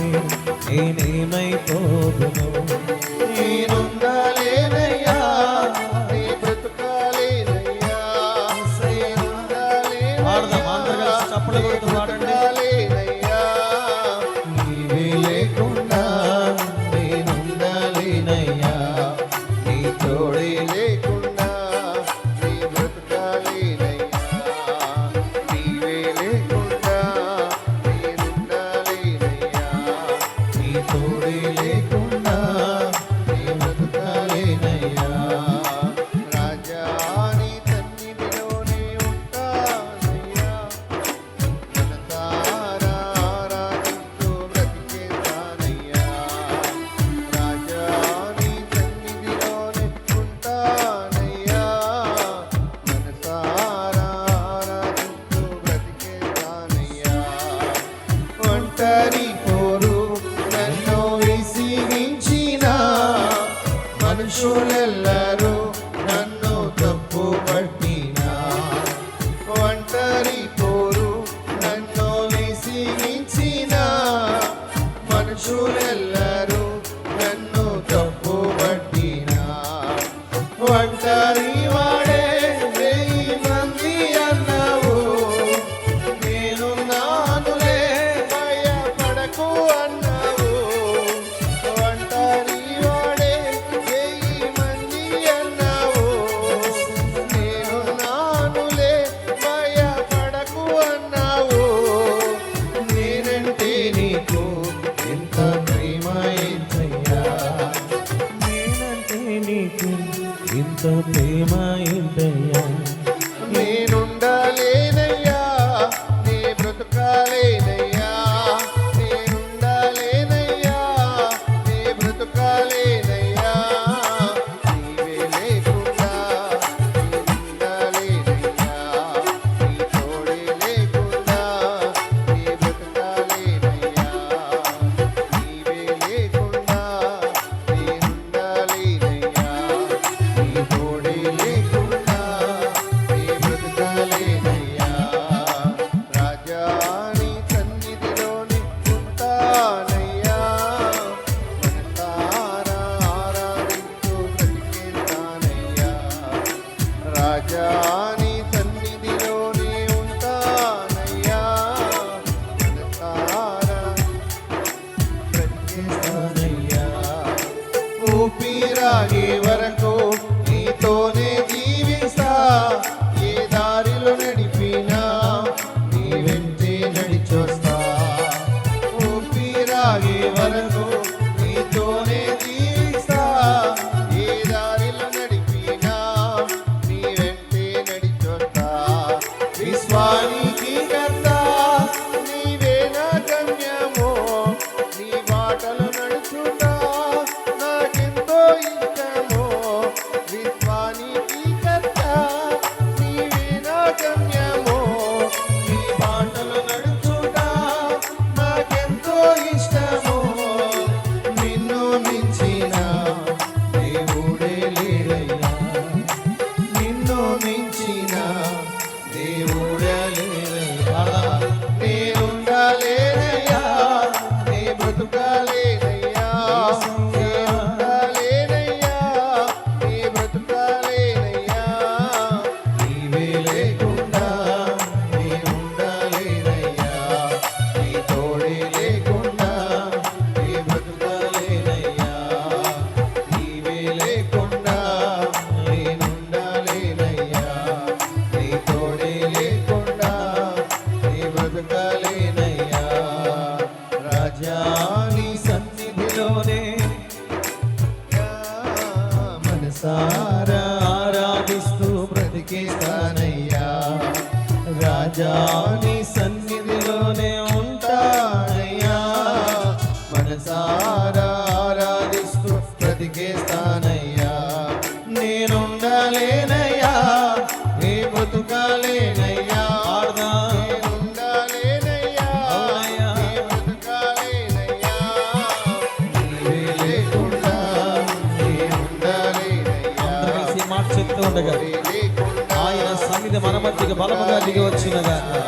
நினைப்பே இனிமை போதுமோ? நீ நொந்தாய் Sure. जान సన్నిధిలోనే. మనసా ఉండగా. ఆయన సన్నిధి మన మధ్యకి బలముగా దిగి వచ్చినగా.